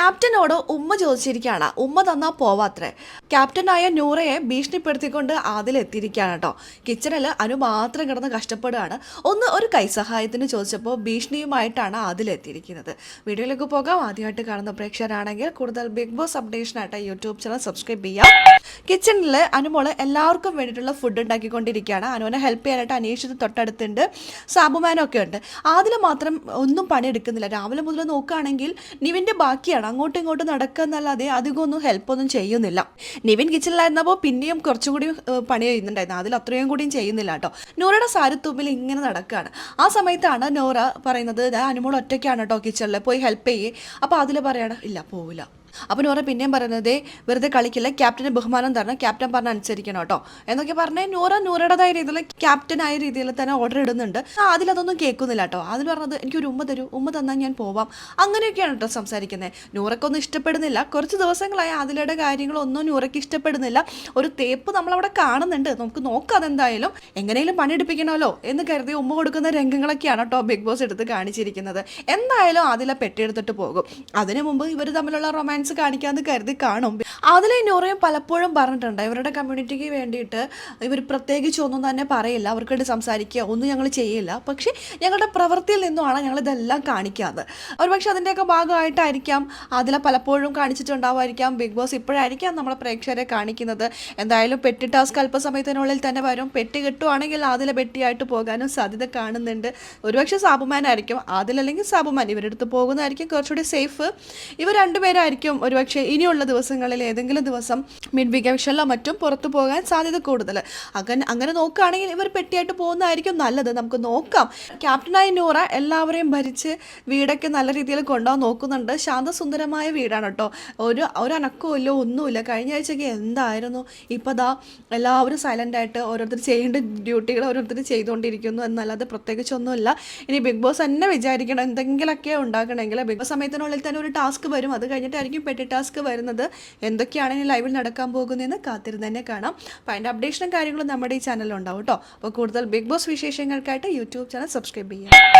ക്യാപ്റ്റനോട് ഉമ്മ ചോദിച്ചിരിക്കുകയാണ്. ഉമ്മ തന്നാൽ പോവാത്രേ. ക്യാപ്റ്റനായ നൂറയെ ഭീഷണിപ്പെടുത്തിക്കൊണ്ട് ആദിൽ കേട്ടോ. കിച്ചണിൽ അനു മാത്രം കിടന്ന് കഷ്ടപ്പെടുകയാണ്. ഒന്ന് ഒരു കൈസഹായത്തിന് ചോദിച്ചപ്പോൾ ഭീഷണിയുമായിട്ടാണ് ആദിൽ വീഡിയോയിലേക്ക് പോകാം. ആദ്യമായിട്ട് കാണുന്ന പ്രേക്ഷകരാണെങ്കിൽ കൂടുതൽ ബിഗ് ബോസ് അപ്ഡേഷനായിട്ട് യൂട്യൂബ് ചാനൽ സബ്സ്ക്രൈബ് ചെയ്യാം. കിച്ചണിൽ അനുമോൾ എല്ലാവർക്കും വേണ്ടിയിട്ടുള്ള ഫുഡ് ഉണ്ടാക്കിക്കൊണ്ടിരിക്കുകയാണ്. അനുവിനെ ഹെൽപ്പ് ചെയ്യാനായിട്ട് അനീഷിത് തൊട്ടടുത്തുണ്ട്. സാബുമാനൊക്കെ ഉണ്ട് അതിൽ മാത്രം ഒന്നും പണിയെടുക്കുന്നില്ല. രാവിലെ മുതൽ നോക്കുകയാണെങ്കിൽ നിവിന്റെ ബാക്കിയാണ്. അങ്ങോട്ടും ഇങ്ങോട്ടും നടക്കുക എന്നല്ലാതെ അധികം ഒന്നും ഹെൽപ്പൊന്നും ചെയ്യുന്നില്ല. നിവിൻ കിച്ചണിലായിരുന്നപ്പോൾ പിന്നെയും കുറച്ചും കൂടി പണി ചെയ്യുന്നുണ്ടായിരുന്നു. അതിൽ അത്രയും കൂടിയും ചെയ്യുന്നില്ല കേട്ടോ. നൂറയുടെ സാരത്തുമ്പിൽ ഇങ്ങനെ നടക്കുകയാണ്. ആ സമയത്താണ് നൂറ പറയുന്നത് "ദാ അനുമോൾ ഒറ്റയ്ക്കാണ് കേട്ടോ കിച്ചണിൽ പോയി ഹെൽപ്പ് ചെയ്യേ. അപ്പോൾ അതിൽ പറയണം ഇല്ല പോവില്ല. അപ്പോൾ നൂറ പിന്നെയും പറയുന്നത് "ദേ, വെറുതെ കളിക്കില്ല ക്യാപ്റ്റന് ബഹുമാനം തരണം ക്യാപ്റ്റൻ പറഞ്ഞ അനുസരിക്കണം കേട്ടോ എന്നൊക്കെ പറഞ്ഞാൽ നൂറ നൂറയുടേതായ രീതിയിൽ ക്യാപ്റ്റനായ രീതിയിൽ തന്നെ ഓർഡർ ഇടുന്നുണ്ട്. അതിലതൊന്നും കേൾക്കുന്നില്ല കേട്ടോ അതിൽ പറഞ്ഞത് എനിക്കൊരു ഉമ്മ തരൂ ഉമ്മ തന്നാൽ ഞാൻ പോവാം. അങ്ങനെയൊക്കെയാണ് കേട്ടോ സംസാരിക്കുന്നത്. നൂറക്കൊന്നും ഇഷ്ടപ്പെടുന്നില്ല. കുറച്ച് ദിവസങ്ങളായി അതിലയുടെ കാര്യങ്ങളൊന്നും നൂറയ്ക്ക് ഇഷ്ടപ്പെടുന്നില്ല. ഒരു തേപ്പ് നമ്മളവിടെ കാണുന്നുണ്ട്. നമുക്ക് നോക്കാം അതെന്തായാലും. എങ്ങനെയും പണിയെടുപ്പിക്കണമല്ലോ എന്ന് കരുതി ഉമ്മ കൊടുക്കുന്ന രംഗങ്ങളൊക്കെയാണ് കേട്ടോ ബിഗ് ബോസ് എടുത്ത് കാണിച്ചിരിക്കുന്നത്. എന്തായാലും അതിലെ പെട്ടിയെടുത്തിട്ട് പോകും. അതിനു മുമ്പ് ഇവർ തമ്മിലുള്ള റൊമാൻസ് കാണിക്കാന്ന് കരുതി കാണും. അതിലെ നോറയും പലപ്പോഴും പറഞ്ഞിട്ടുണ്ട്. ഇവരുടെ കമ്മ്യൂണിറ്റിക്ക് വേണ്ടിയിട്ട് ഇവർ പ്രത്യേകിച്ച് ഒന്നും തന്നെ പറയില്ല. അവർക്കിട്ട് സംസാരിക്കുക ഒന്നും ഞങ്ങൾ ചെയ്യില്ല. പക്ഷേ ഞങ്ങളുടെ പ്രവൃത്തിയിൽ നിന്നുമാണ് ഞങ്ങൾ ഇതെല്ലാം കാണിക്കാറ് ഒരുപക്ഷെ അതിന്റെയൊക്കെ ഭാഗമായിട്ടായിരിക്കാം. അതിലെ പലപ്പോഴും കാണിച്ചിട്ടുണ്ടാവുമായിരിക്കാം. ബിഗ് ബോസ് ഇപ്പോഴായിരിക്കാം നമ്മളെ പ്രേക്ഷകരെ കാണിക്കുന്നത്. എന്തായാലും പെട്ടി ടാസ്ക് അല്പസമയത്തിനുള്ളിൽ തന്നെ വരും. പെട്ടി കിട്ടുവാണെങ്കിൽ അതിലെ പെട്ടിയായിട്ട് പോകാനും സാധ്യത കാണുന്നുണ്ട്. ഒരുപക്ഷെ സാബുമാനായിരിക്കും. അതിലല്ലെങ്കിൽ സാബുമാൻ ഇവരെടുത്ത് പോകുന്നതായിരിക്കും. കുറച്ചുകൂടി സേഫ് ഇവർ രണ്ടുപേരായിരിക്കും ഒരുപക്ഷെ ഇനിയുള്ള ദിവസങ്ങളിൽ ഏതെങ്കിലും ദിവസം മിഡ് വികക്ഷനിലോ മറ്റും പുറത്തു പോകാൻ സാധ്യത കൂടുതൽ. അങ്ങനെ അങ്ങനെ നോക്കുകയാണെങ്കിൽ ഇവർ പെട്ടിയായിട്ട് പോകുന്നതായിരിക്കും നല്ലത്. നമുക്ക് നോക്കാം. ക്യാപ്റ്റനായ നൂറ എല്ലാവരെയും ഭരിച്ച് വീടൊക്കെ നല്ല രീതിയിൽ കൊണ്ടുപോകാൻ നോക്കുന്നുണ്ട്. ശാന്തസുന്ദരമായ വീടാണ് കേട്ടോ. ഒരു ഒരു അനക്കമില്ല ഒന്നുമില്ല. കഴിഞ്ഞ ആഴ്ചയ്ക്ക് എന്തായിരുന്നു? ഇപ്പോൾ ദാ എല്ലാവരും സൈലന്റ് ആയിട്ട് ഓരോരുത്തർ ചെയ്യേണ്ട ഡ്യൂട്ടികൾ ഓരോരുത്തർ ചെയ്തുകൊണ്ടിരിക്കുന്നു എന്നല്ലാതെ പ്രത്യേകിച്ചൊന്നുമില്ല ഇനി ബിഗ് ബോസ് തന്നെ വിചാരിക്കണം. എന്തെങ്കിലുമൊക്കെ ഉണ്ടാക്കണമെങ്കിൽ ബിഗ് ബോസ് സമയത്തിനുള്ളിൽ തന്നെ ഒരു ടാസ്ക് വരും. അത് കഴിഞ്ഞിട്ടായിരിക്കും പെട്ടി ടാസ്ക് വരുന്നത്. എന്തൊക്കെയാണ് ഇനി ലൈവിൽ നടക്കാൻ പോകുന്നതെന്ന് കാത്തിരുന്ന് തന്നെ കാണാം. അപ്പോൾ അതിന്റെ അപ്ഡേഷനും കാര്യങ്ങളും നമ്മുടെ ഈ ചാനലിൽ ഉണ്ടാവും കേട്ടോ. അപ്പോൾ കൂടുതൽ ബിഗ് ബോസ് വിശേഷങ്ങൾക്കായിട്ട് യൂട്യൂബ് ചാനൽ സബ്സ്ക്രൈബ് ചെയ്യാം.